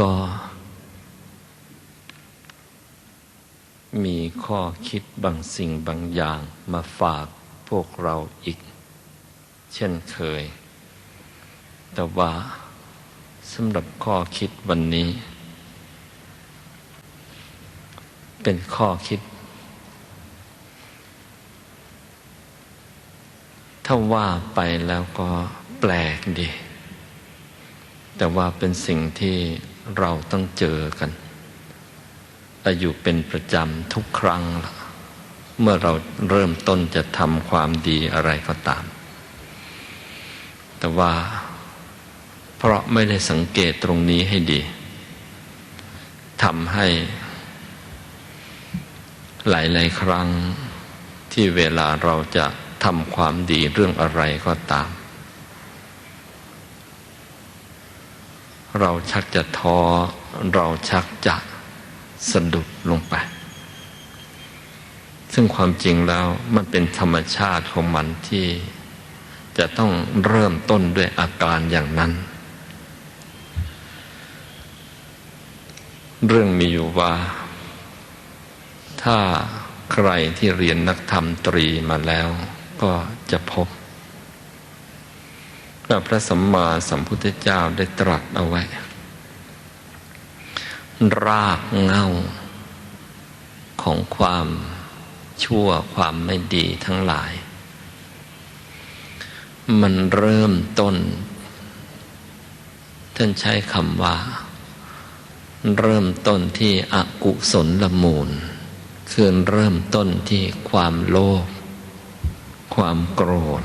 ก็ มีข้อคิดบางสิ่งบางอย่างมาฝากพวกเราอีก เช่นเคย แต่ว่าสำหรับข้อคิดวันนี้ เป็นข้อคิด ถ้าว่าไปแล้วก็แปลกดี แต่ว่าเป็นสิ่งที่ เราต้องเจอกันอยู่เป็นประจำทุกครั้ง เมื่อเราเริ่มต้นจะทำความดีอะไรก็ตาม แต่ว่าเพราะไม่ได้สังเกตตรงนี้ให้ดีทำให้ หลาย ๆ ครั้งที่เวลาเราจะทำความดีเรื่องอะไรก็ตาม เราชักจะท้อเราชักจะสะดุดลงไป ซึ่งความจริงแล้วมันเป็นธรรมชาติของมันที่จะต้องเริ่มต้นด้วยอาการอย่างนั้น เรื่องมีอยู่ว่า ถ้าใครที่เรียนนักธรรมตรีมาแล้ว ก็จะพบ พระสัมมาสัมพุทธเจ้าได้ตรัสเอาไว้ รากเงาของความชั่วความไม่ดีทั้งหลาย มันเริ่มต้น ท่านใช้คำว่า เริ่มต้นที่อกุศลละมูล คือเริ่มต้นที่ความโลภความโกรธ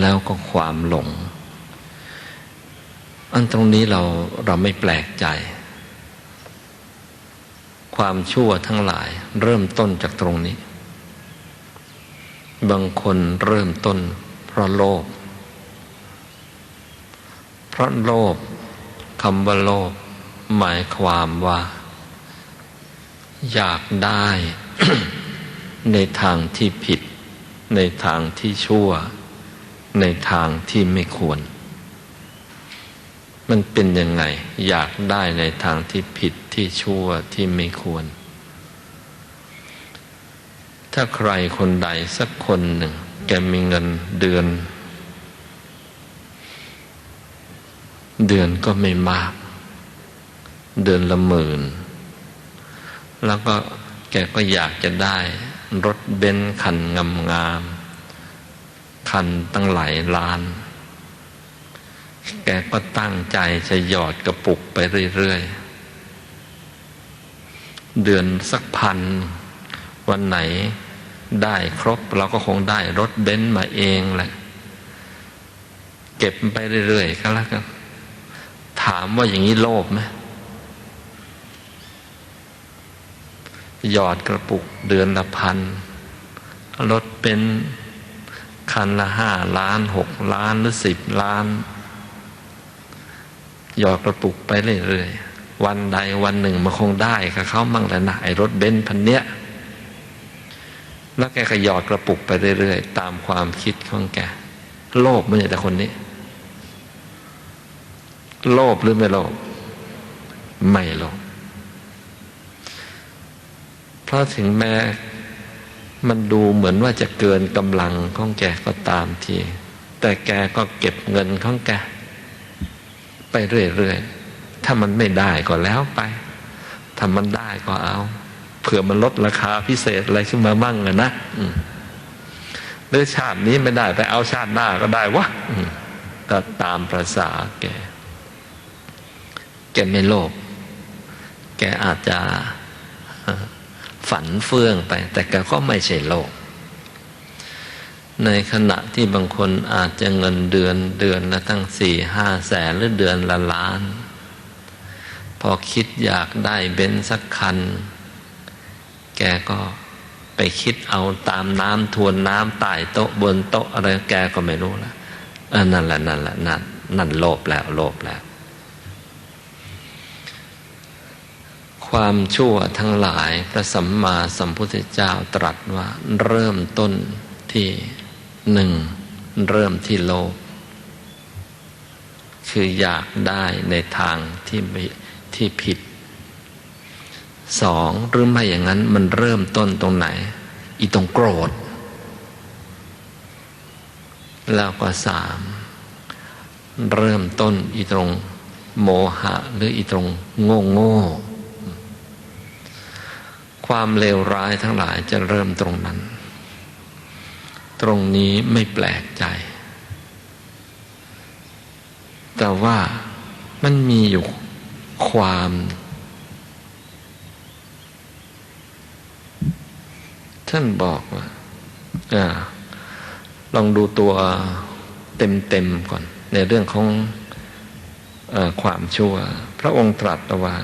แล้วก็ความหลง อันตรงนี้เราเราไม่แปลกใจ ความชั่วทั้งหลายเริ่มต้นจากตรงนี้ บางคนเริ่มต้น เพราะโลภเพราะโลภคำว่าโลภหมายความว่า อยากได้ในทางที่ผิด ในทางที่ชั่ว ในทางที่ไม่ควร มันเป็นยังไง อยากได้ในทางที่ผิดที่ชั่วที่ไม่ควร ถ้าใครคนใดสักคนหนึ่ง แกมีเงินเดือน เดือนก็ไม่มาก เดือนละหมื่น แล้วก็แกก็อยากจะได้รถเบนซ์คันงาม คันตั้งหลายล้าน แกก็ตั้งใจจะหยอดกระปุกไปเรื่อย ๆ เดือนสักพัน วันไหนได้ครบเราก็คงได้รถเบนซ์มาเองแหละ เก็บไปเรื่อย ๆ ก็แล้วกันถามว่าอย่างนี้โลภไหมหยอดกระปุกเดือนละพันรถเป็น คันละห้าล้านหกล้านหรือสิบล้าน หยอดกระปุกไปเรื่อยๆ วันใดวันหนึ่งมันคงได้กับเขามั่งแหละนะไอ้รถเบนซ์พันเนี้ย แล้วแกก็หยอดกระปุกไปเรื่อยๆ ตามความคิดของแก โลภไม่ใช่แต่คนนี้ โลภหรือไม่โลภไม่โลภเพราะถึงแม้ มันดูเหมือนว่าจะเกินกำลังของแกก็ตามที แต่แกก็เก็บเงินของแก ไปเรื่อยๆ ถ้ามันไม่ได้ก็แล้วไป ถ้ามันได้ก็เอา เผื่อมันลดราคาพิเศษอะไรขึ้นมามั่งอะนะหรือชาตินี้ไม่ได้ไปเอาชาติหน้าก็ได้วะก็ตามประษาแก แกไม่โลภ แกอาจจะ ฝันเฟื่องไป แต่แกก็ไม่ใช่โลภในขณะที่บางคนอาจจะเงินเดือนเดือนละตั้งสี่ห้าแสนหรือเดือนละล้าน พอคิดอยากได้เบนซ์สักคัน แกก็ไปคิดเอาตามน้ำทวนน้ำใต้โต๊ะบนโต๊ะอะไรแกก็ไม่รู้ละเออนั่นแหละนั่นแหละนั่นนั่นโลภแล้วโลภแล้ว ความชั่วทั้งหลายพระสัมมาสัมพุทธเจ้าตรัสว่าเริ่มต้นที่หนึ่งเริ่มที่โลภคืออยากได้ในทางที่ที่ผิดสองหรือไม่อย่างนั้นมันเริ่มต้นตรงไหน อีตรงโกรธ แล้วก็สามเริ่มต้นอีตรงโมหะ หรืออีตรงโง่โง่ ความเลวร้ายทั้งหลายจะเริ่มตรงนั้น ตรงนี้ไม่แปลกใจ แต่ว่ามันมีอยู่ความ ท่านบอกว่าอลองดูตัวเต็มๆก่อน ในเรื่องของอความชั่ว พระองค์ตรัสว่า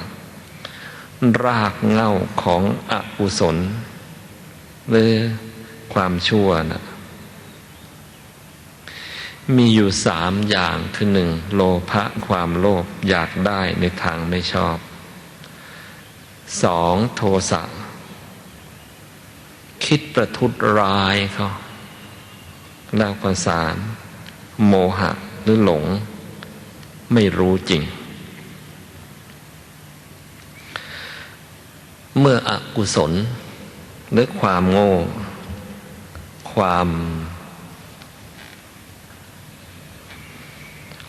รากเง่าของอกุศล หรือความชั่วนะมีอยู่สามอย่างคือหนึ่งโลภะความโลภอยากได้ในทางไม่ชอบสองโทสะคิดประทุษร้ายเขาแล้วก็สามโมหะหรือหลง ไม่รู้จริง เมื่ออกุศลหรือความโง่ ความ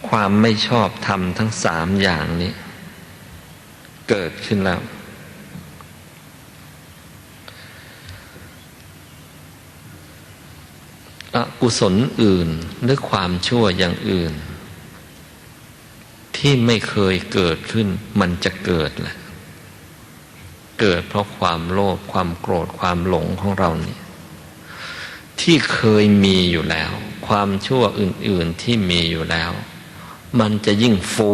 ความไม่ชอบธรรมทั้งสามอย่างนี้ เกิดขึ้นแล้ว อกุศลอื่นหรือความชั่วอย่างอื่น ที่ไม่เคยเกิดขึ้น มันจะเกิดแหละ เกิดเพราะความโลภความโกรธความหลงของเรานี่ที่เคยมีอยู่แล้ว ความชั่วอื่น ๆที่มีอยู่แล้ว มันจะยิ่งฟู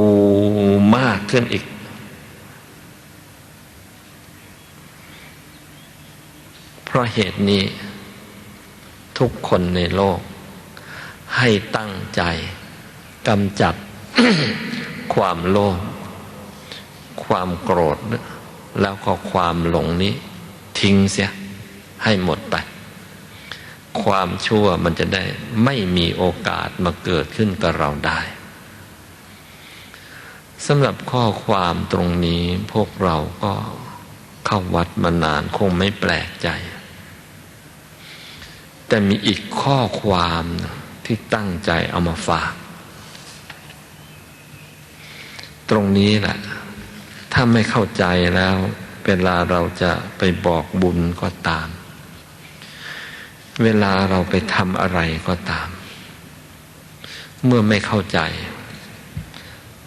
มากขึ้นอีก เพราะเหตุนี้ ทุกคนในโลก ให้ตั้งใจกำจัดความโลภความโกรธ แล้วก็ความหลงนี้ ทิ้งเสีย ให้หมดไป ความชั่วมันจะได้ไม่มีโอกาสมาเกิดขึ้นกับเราได้สำหรับข้อความตรงนี้พวกเราก็เข้าวัดมานานคงไม่แปลกใจ แต่มีอีกข้อความที่ตั้งใจเอามาฝาก ตรงนี้แหละ ถ้าไม่เข้าใจแล้วเวลาเราจะไปบอกบุญก็ตาม เวลาเราไปทำอะไรก็ตาม เมื่อไม่เข้าใจ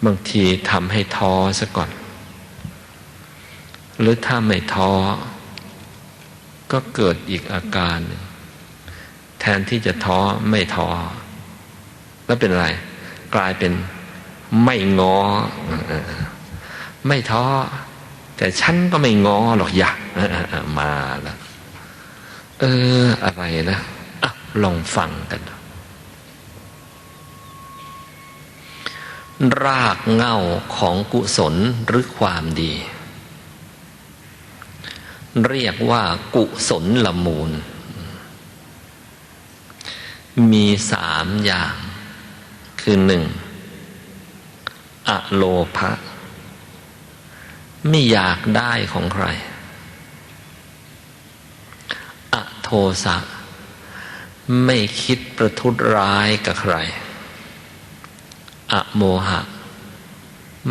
บางทีทำให้ท้อซะก่อน หรือถ้าไม่ท้อ ก็เกิดอีกอาการ แทนที่จะท้อไม่ท้อ แล้วเป็นอะไร กลายเป็นไม่ง้อ ไม่ท้อแต่ฉันก็ไม่งอหรอกอยากมาแล้วเออ อะไรนะอะลองฟังกัน รากเง่าของกุศลหรือความดี เรียกว่ากุศลละมูล มีสามอย่าง คือหนึ่งอโลภะ ไม่อยากได้ของใคร อโทสะ ไม่คิดประทุษร้ายกับใคร อโมหะ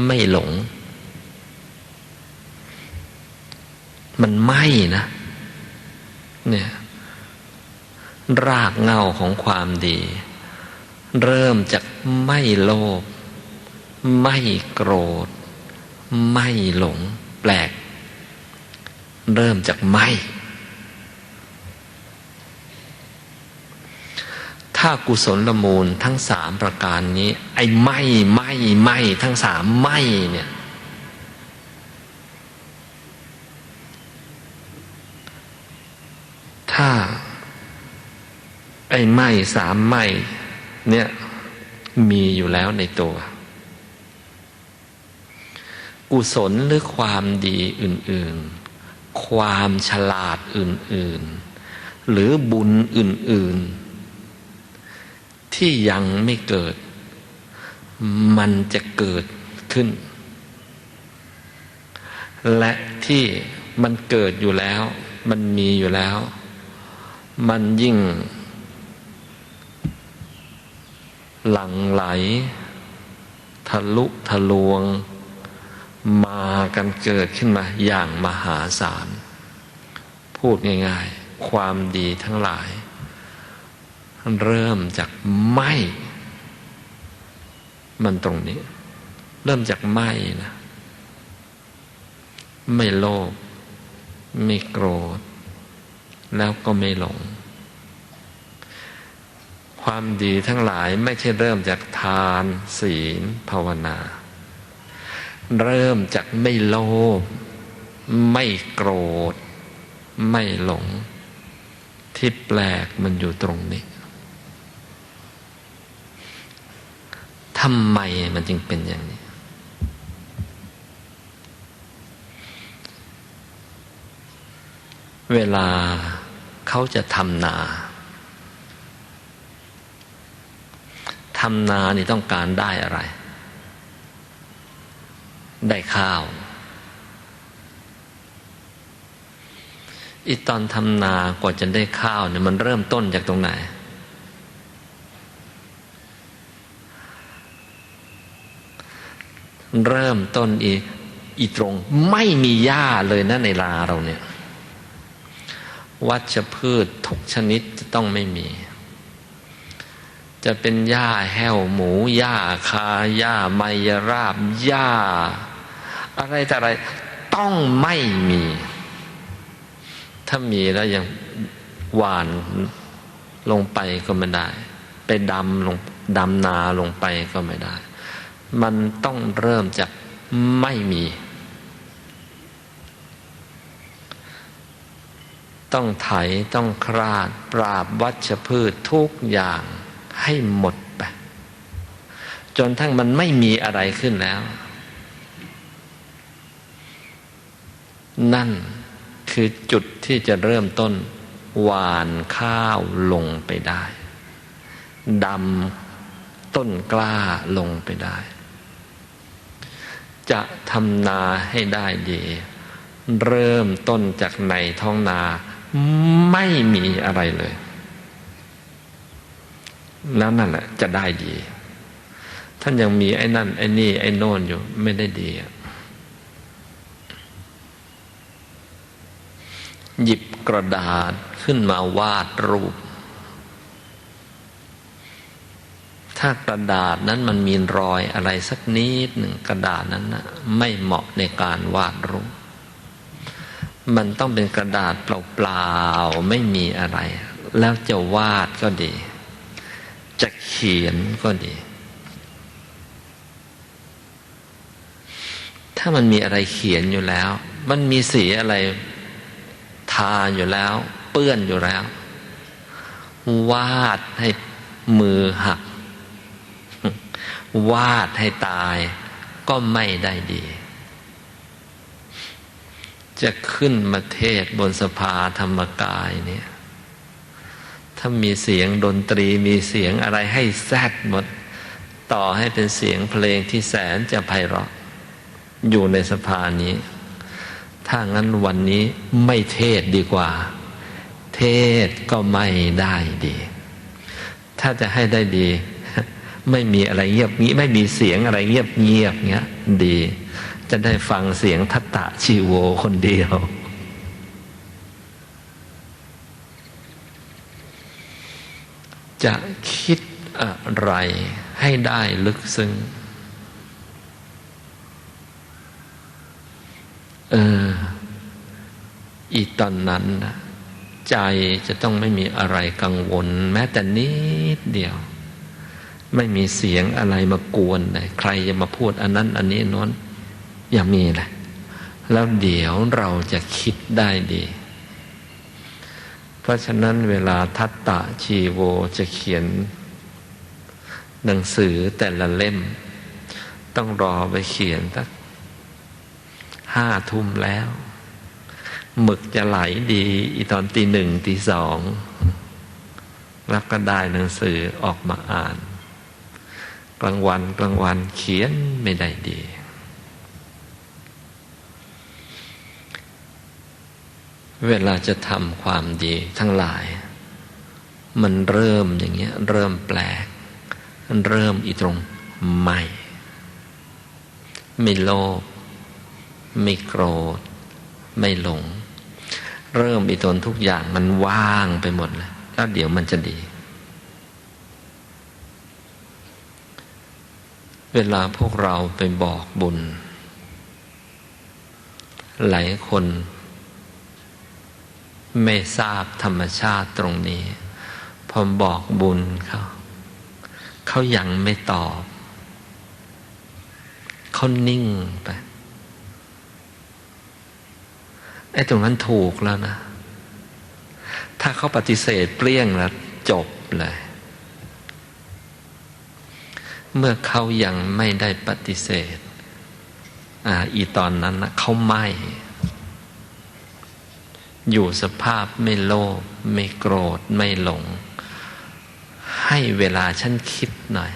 ไม่หลง มันไม่นะ เนี่ย รากเงาของความดี เริ่มจากไม่โลภ ไม่โกรธ ไม่หลงแปลก เริ่มจากไม่ ถ้ากุศลละมูลทั้งสามประการนี้ ไอ้ไม่ไม่ไม่ทั้งสามไม่เนี่ยถ้าไอ้ไม่สามไม่เนี่ยมีอยู่แล้วในตัว กุศลหรือความดีอื่นๆ ความฉลาดอื่นๆ หรือบุญอื่นๆ ที่ยังไม่เกิด มันจะเกิดขึ้น และที่มันเกิดอยู่แล้ว มันมีอยู่แล้ว มันยิ่ง หลั่งไหล ทะลุทะลวง มากันเกิดขึ้นมาอย่างมหาศาล พูดง่ายๆ ความดีทั้งหลาย เริ่มจากไม่ มันตรงนี้ เริ่มจากไม่นะ ไม่โลภไม่โกรธ แล้วก็ไม่หลง ความดีทั้งหลายไม่ใช่เริ่มจากทานศีลภาวนา เริ่มจากไม่โลภไม่โกรธ ไม่หลง ที่แปลกมันอยู่ตรงนี้ทำไมมันจึงเป็นอย่างนี้ เวลาเขาจะทำนาทำนานี่ต้องการได้อะไร ได้ข้าว อีตอนทำนากว่าจะได้ข้าวเนี่ยมันเริ่มต้นจากตรงไหน เริ่มต้นอีอีตรงไม่มีหญ้าเลยนะในลาเราเนี่ย วัชพืชทุกชนิดจะต้องไม่มี จะเป็นหญ้าแห้วหมูหญ้าคาหญ้าไมยราบหญ้า อะไรแต่อะไร ต้องไม่มี ถ้ามีแล้วยังหวานลงไปก็ไม่ได้ ไปดำลงดำนาลงไปก็ไม่ได้ มันต้องเริ่มจากไม่มี ต้องไถต้องคราด ปราบวัชพืชทุกอย่างให้หมดไป จนทั้งมันไม่มีอะไรขึ้นแล้ว นั่นคือจุดที่จะเริ่มต้น หวานข้าวลงไปได้ดำต้นกล้าลงไปได้ จะทำนาให้ได้ดี เริ่มต้นจากในท้องนาไม่มีอะไรเลย แล้วนั่นแหละจะได้ดี ท่านยังมีไอ้นั่น ไอ้นี่ ไอ้โน่นอยู่ไม่ได้ดี หยิบกระดาษขึ้นมาวาดรูป ถ้ากระดาษนั้นมันมีรอยอะไรสักนิดหนึ่งกระดาษนั้นนะไม่เหมาะในการวาดรูป มันต้องเป็นกระดาษเปล่าๆไม่มีอะไร แล้วจะวาดก็ดี จะเขียนก็ดี ถ้ามันมีอะไรเขียนอยู่แล้ว มันมีสีอะไราอยู่แล้ว เปื้อนอยู่แล้ว วาดให้มือหัก วาดให้ตาย ก็ไม่ได้ดี จะขึ้นมาเทศบนสภาธรรมกายเนี่ย ถ้ามีเสียงดนตรีมีเสียงอะไรให้แซดหมด ต่อให้เป็นเสียงเพลงที่แสนจะไพเราะ อยู่ในสภานี้ ถ้างั้นวันนี้ไม่เทศดีกว่า เทศก็ไม่ได้ดี ถ้าจะให้ได้ดี ไม่มีอะไรเงียบงี้ ไม่มีเสียงอะไรเงียบเงียบเงี้ย ดี จะได้ฟังเสียงทัตตะชีโวคนเดียวจะคิดอะไรให้ได้ลึกซึ้ง เออ อีตอนนั้นใจจะต้องไม่มีอะไรกังวล แม้แต่นิดเดียว ไม่มีเสียงอะไรมากวนเลยใครจะมาพูดอันนั้น อันนี้น้น อย่ามีแหละแล้วเดี๋ยวเราจะคิดได้ดี เพราะฉะนั้นเวลาทัตตะชีโวจะเขียน หนังสือแต่ละเล่ม ต้องรอไปเขียนสัก ห้าทุ่มแล้ว หมึกจะไหลดี อีตอนตีหนึ่งตีสองแล้วก็ได้หนังสือออกมาอ่าน กลางวันกลางวันเขียนไม่ได้ดี เวลาจะทำความดีทั้งหลาย มันเริ่มอย่างเงี้ย เริ่มแปลก เริ่มอีตรงไม่ ไม่โลภ ไม่โกรธ ไม่หลง เริ่มอีตนทุกอย่างมันว่างไปหมดเลยแล้วเดี๋ยวมันจะดี เวลาพวกเราไปบอกบุญ หลายคน ไม่ทราบธรรมชาติตรงนี้ พอบอกบุญเขาเขายังไม่ตอบ เขานิ่งไป ไอ้ตรงนั้นถูกแล้วนะ ถ้าเขาปฏิเสธเปลี่ยงแล้วจบเลย เมื่อเขายังไม่ได้ปฏิเสธออีตอนนั้นนะเขาไม่ อยู่สภาพไม่โลภไม่โกรธไม่หลง ให้เวลาฉันคิดหน่อย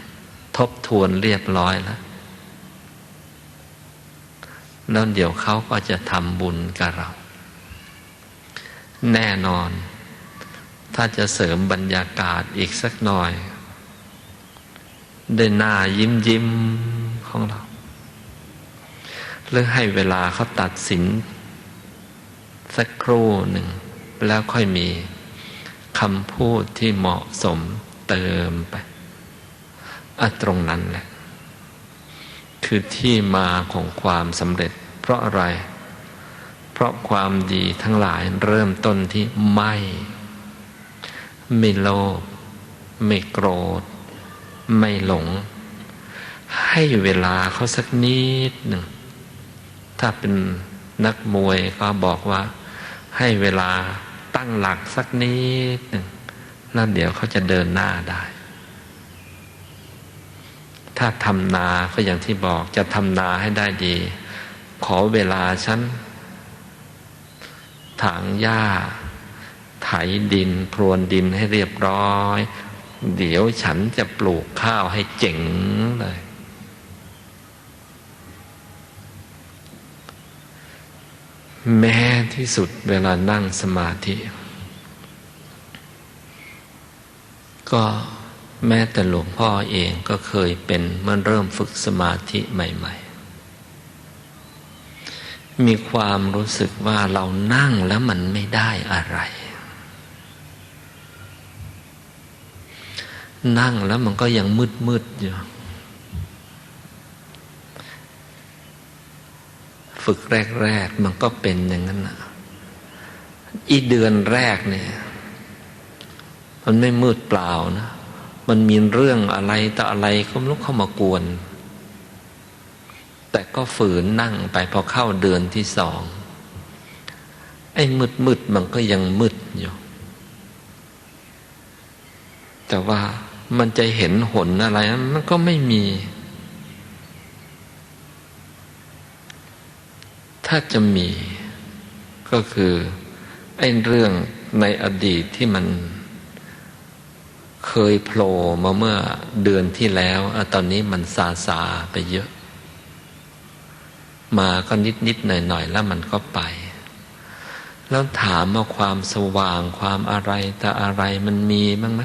ทบทวนเรียบร้อยแล้วแล้วเดี๋ยวเขาก็จะทำบุญกับเรา แน่นอน ถ้าจะเสริมบรรยากาศอีกสักหน่อยได้หน้ายิ้มยิ้มของเราหรือให้เวลาเขาตัดสิน สักครู่หนึ่ง แล้วค่อยมีคำพูดที่เหมาะสมเติมไปอะตรงนั้นแหละ คือที่มาของความสำเร็จ เพราะอะไร เพราะความดีทั้งหลายเริ่มต้นที่ไม่ ไม่โลภไม่โกรธ ไม่หลง ให้เวลาเขาสักนิดหนึ่ง ถ้าเป็นนักมวยก็บอกว่า ให้เวลาตั้งหลักสักนิดหนึ่งแล้วเดี๋ยวเขาจะเดินหน้าได้ ถ้าทำนาก็อย่างที่บอกจะทำนาให้ได้ดี ขอเวลาฉัน ถางหญ้า ไถดิน พรวนดินให้เรียบร้อย เดี๋ยวฉันจะปลูกข้าวให้เจ๋งเลย แม้ที่สุดเวลานั่งสมาธิ ก็แม้แต่หลวงพ่อเองก็เคยเป็นเมื่อเริ่มฝึกสมาธิใหม่ๆ มีความรู้สึกว่าเรานั่งแล้วมันไม่ได้อะไร นั่งแล้วมันก็ยังมืดมืดอยู่ฝึกแรก ๆ มันก็เป็นอย่างนั้นนะอีเดือนแรกเนี่ย มันไม่มืดเปล่านะ มันมีเรื่องอะไรต่ออะไรก็ไม่รู้เข้ามากวน แต่ก็ฝืนนั่งไปพอเข้าเดือนที่สอง ไอ้มืดมืดมันก็ยังมืดอยู่แต่ว่ามันจะเห็นหนอะไรมันก็ไม่มี ถ้าจะมีก็คือไอ้เรื่องในอดีตที่มันเคยโผล่มาเมื่อเดือนที่แล้วอตอนนี้มันซาซาไปเยอะ มาก็นิดนิดหน่อยหน่อยแล้วมันก็ไป แล้วถามว่าความสว่างความอะไรแต่อะไรมันมีบ้างไหม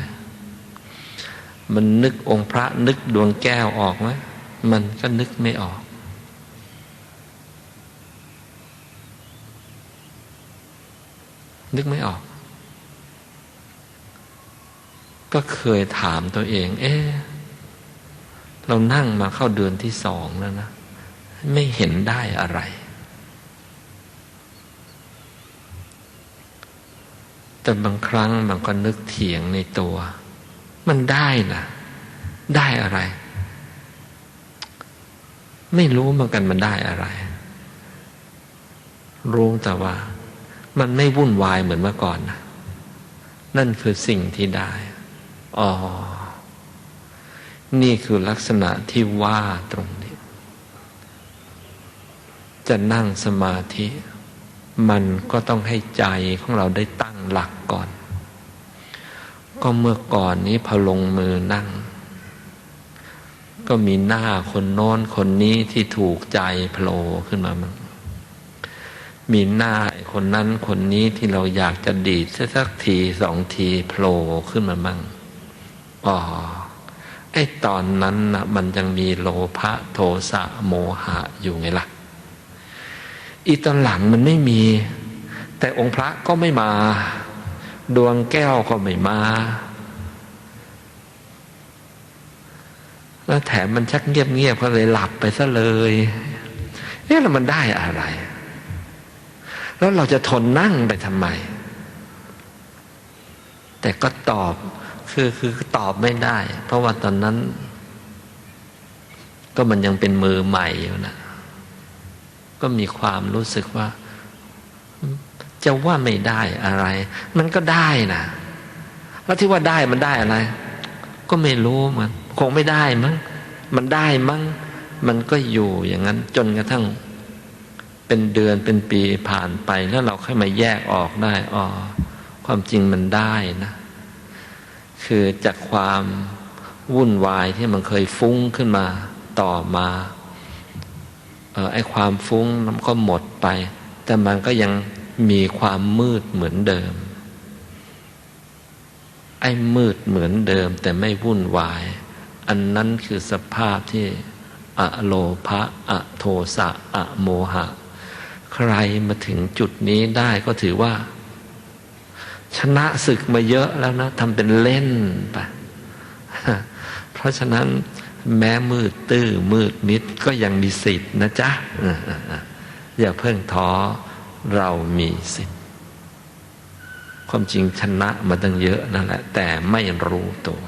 มันนึกองค์พระนึกดวงแก้วออกไหมมันก็นึกไม่ออกนึกไม่ออก ก็เคยถามตัวเอง เอ๊เรานั่งมาเข้าเดือนที่สองแล้วนะ ไม่เห็นได้อะไร แต่บางครั้งมันก็นึกเถียงในตัว มันได้นะได้อะไร ไม่รู้เหมือนกันมันได้อะไร รู้แต่ว่า มันไม่วุ่นวายเหมือนเมื่อก่อนนะนั่นคือสิ่งที่ได้ อ๋อ นี่คือลักษณะที่ว่าตรง จะนั่งสมาธิ มันก็ต้องให้ใจของเราได้ตั้งหลักก่อน ก็เมื่อก่อนนี้พอลงมือนั่ง ก็มีหน้าคนโน้นคนนี้ที่ถูกใจโผล่ขึ้นมามั้งมีหน้าคนนั้นคนนี้ที่เราอยากจะดีดสักทีสองทีโผล่ขึ้นมามั่งอ๋อไอ้ตอนนั้นนะมันยังมีโลภะโทสะโมหะอยู่ไงล่ะ อีตอนหลังมันไม่มี แต่องค์พระก็ไม่มา ดวงแก้วก็ไม่มา แล้วแถมมันชักเงียบๆก็เลยหลับไปซะเลยเอ๊ะแล้วมันได้อะไร แล้วเราจะทนนั่งไปทำไม แต่ก็ตอบคือคือตอบไม่ได้ เพราะว่าตอนนั้น ก็มันยังเป็นมือใหม่อยู่นะ ก็มีความรู้สึกว่า จะว่าไม่ได้อะไร มันก็ได้นะแล้วที่ว่าได้มันได้อะไร ก็ไม่รู้มันคงไม่ได้มั้งมันได้มั้งมันก็อยู่อย่างนั้นจนกระทั่ง เป็นเดือนเป็นปีผ่านไปแล้วเราค่อยมาแยกออกได้อ๋อความจริงมันได้นะคือจากความวุ่นวายที่มันเคยฟุ้งขึ้นมาต่อมา ออไอความฟุ้งมันก็หมดไป แต่มันก็ยังมีความมืดเหมือนเดิม ไอ้มืดเหมือนเดิม แต่ไม่วุ่นวาย อันนั้นคือสภาพที่อะโลภะอะโทสะอะโมหะ ใครมาถึงจุดนี้ได้ก็ถือว่า ชนะศึกมาเยอะแล้วนะทำเป็นเล่นไปเพราะฉะนั้น แม้มืดตื้อมืดมิดก็ยังมีสิทธิ์นะจ๊ะอย่าเพิ่งท้อเรามีสิทธิ์ ความจริงชนะมาตั้งเยอะนั่นแหละ แต่ไม่รู้ตัว